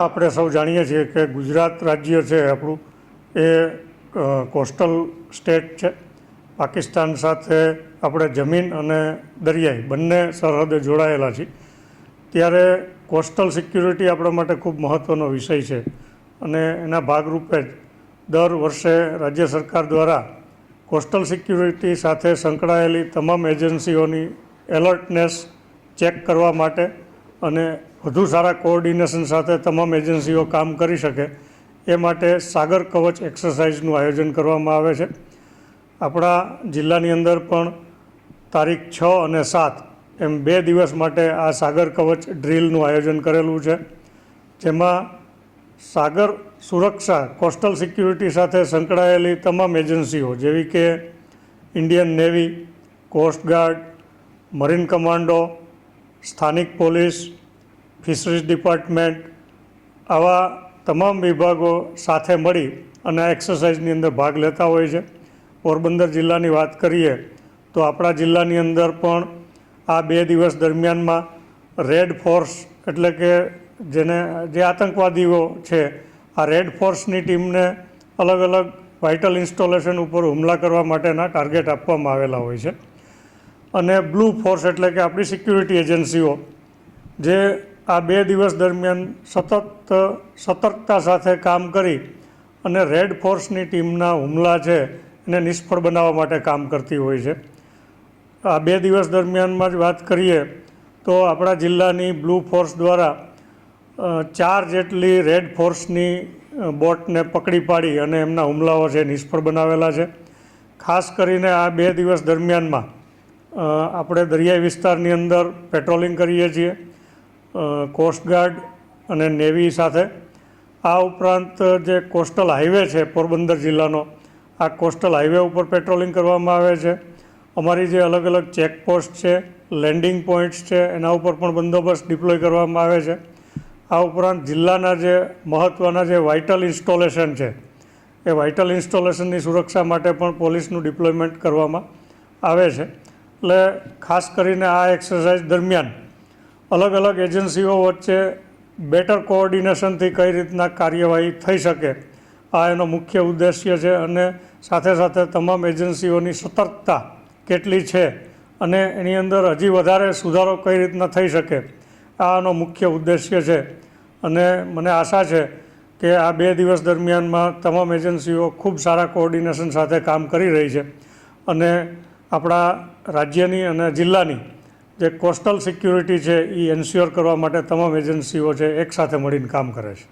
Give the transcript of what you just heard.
આપણે સૌ જાણીએ છીએ કે ગુજરાત રાજ્ય છે આપણું, એ કોસ્ટલ સ્ટેટ છે. પાકિસ્તાન સાથે આપણે જમીન અને દરિયાઈ બંને સરહદે જોડાયેલા છીએ. ત્યારે કોસ્ટલ સિક્યુરિટી આપણા માટે ખૂબ મહત્ત્વનો વિષય છે અને એના ભાગરૂપે જ દર વર્ષે રાજ્ય સરકાર દ્વારા કોસ્ટલ સિક્યુરિટી સાથે સંકળાયેલી તમામ એજન્સીઓની એલર્ટનેસ ચેક કરવા માટે અને વધુ સારા કોઓર્ડિનેશન સાથે તમામ એજન્સીઓ કામ કરી શકે, એ માટે સાગર કવચ એક્સરસાઇઝનું આયોજન કરવામાં આવે છે. આપણા જિલ્લાની અંદર પણ તારીખ છ અને સાત એમ બે દિવસ માટે આ સાગર કવચ ડ્રીલનું આયોજન કરેલું છે. જેમાં સાગર સુરક્ષા કોસ્ટલ સિક્યુરિટી સાથે સંકળાયેલી તમામ એજન્સીઓ જેવી કે Indian navy coastguard marine commando સ્થાનિક પોલીસ, ફિશરીઝ ડિપાર્ટમેન્ટ, આવા તમામ વિભાગો સાથે મળી અને આ એક્સરસાઇઝની અંદર ભાગ લેતા હોય છે. પોરબંદર જિલ્લાની વાત કરીએ તો આપણા જિલ્લાની અંદર પણ આ બે દિવસ દરમિયાનમાં રેડ ફોર્સ એટલે કે જેને, જે આતંકવાદીઓ છે, આ રેડ ફોર્સની ટીમને અલગ અલગ વાઇટલ ઇન્સ્ટોલેશન ઉપર હુમલા કરવા માટેના ટાર્ગેટ આપવામાં આવેલા હોય છે. અને બ્લુ ફોર્સ એટલે કે આપણી સિક્યુરિટી એજન્સીઓ, જે આ બે દિવસ દરમિયાન સતત, સતર્કતા સાથે કામ કરી અને રેડ ફોર્સની ટીમના હુમલા છે એને નિષ્ફળ બનાવવા માટે કામ કરતી હોય છે. આ બે દિવસ દરમિયાનમાં જ વાત કરીએ તો આપણા જિલ્લાની બ્લુ ફોર્સ દ્વારા ચાર જેટલી રેડ ફોર્સની બોટને પકડી પાડી અને એમના હુમલાઓ છે નિષ્ફળ બનાવેલા છે. ખાસ કરીને આ બે દિવસ દરમિયાનમાં આપણે દરિયાઈ વિસ્તારની અંદર પેટ્રોલિંગ કરીએ છીએ કોસ્ટગાર્ડ અને નેવી સાથે. આ ઉપરાંત જે કોસ્ટલ હાઈવે છે, પોરબંદર જિલ્લાનો, આ કોસ્ટલ હાઈવે ઉપર પેટ્રોલિંગ કરવામાં આવે છે. અમારી જે અલગ અલગ ચેકપોસ્ટ છે લેન્ડિંગ પોઈન્ટ્સ છે, એના ઉપર પણ બંદોબસ્ત ડિપ્લોય કરવામાં આવે છે. આ ઉપરાંત જિલ્લાના જે મહત્ત્વના જે વાઇટલ ઇન્સ્ટોલેશન છે, એ વાઇટલ ઇન્સ્ટોલેશનની સુરક્ષા માટે પણ પોલીસનું ડિપ્લોયમેન્ટ કરવામાં આવે છે. એટલે ખાસ કરીને આ એક્સરસાઇઝ દરમિયાન અલગ અલગ એજન્સીઓ વચ્ચે બેટર કોઓર્ડિનેશનથી કઈ રીતના કાર્યવાહી થઈ શકે, આ એનો મુખ્ય ઉદ્દેશ્ય છે અને સાથે સાથે તમામ એજન્સીઓની સતર્કતા કેટલી છે અને એની અંદર હજી વધારે સુધારો કઈ રીતના થઈ શકે આનો મુખ્ય ઉદ્દેશ્ય છે. અને મને આશા છે કે આ બે દિવસ દરમિયાનમાં તમામ એજન્સીઓ ખૂબ સારા કોઓર્ડિનેશન સાથે કામ કરી રહી છે અને આપણા રાજ્યની અને જિલ્લાની જે કોસ્ટલ સિક્યુરિટી છે એ એન્શ્યોર કરવા માટે તમામ એજન્સીઓ છે એકસાથે મળીને કામ કરે છે.